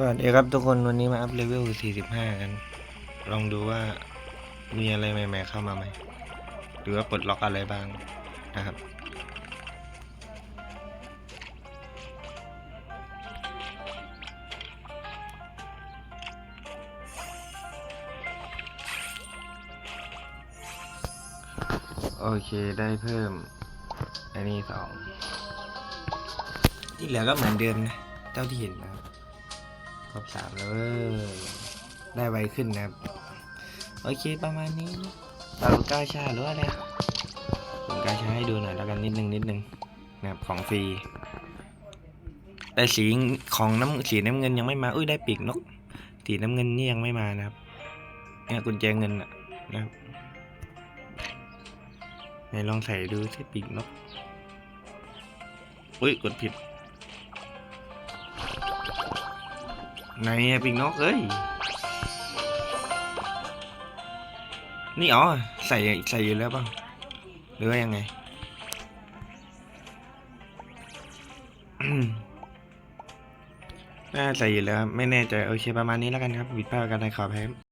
สวัสดีครับทุกคนวันนี้มาอัพเลเวล 45 กัน ลองดูว่ามีอะไรใหม่ ๆ เข้ามาไหม หรือว่าปลดล็อกอะไรบ้างนะครับ โอเคได้เพิ่ม อันนี้สองที่เหลือก็เหมือนเดิมนะ เจ้าที่เห็นนะครับ ครบสามแล้วเว้ยได้ไวขึ้นนะครับ โอเคประมาณนี้ตาลูก้าชาหรือว่าอะไรผมกาชาให้ดูหน่อยแล้วกันนิดนึงนิดนึงนะครับของฟรีแต่สีของน้ำสีน้ำเงินยังไม่มาอุ้ยได้ปีกนกสีน้ำเงินนี่ยังไม่มานะครับเนี่ยกุญแจเงินอะนะครับไหนลองใส่ดูที่ปีกนกอุ้ยกดผิด ไงอะปิงนกเอ้ย นี่อ๋อใส่ใส่อยู่แล้วป่ะหรือว่ายังไงน่าใส่อยู่แล้วครับไม่แน่ใจ โอเค ประมาณนี้แล้วกันครับผิดพลาดกันในขอแพ้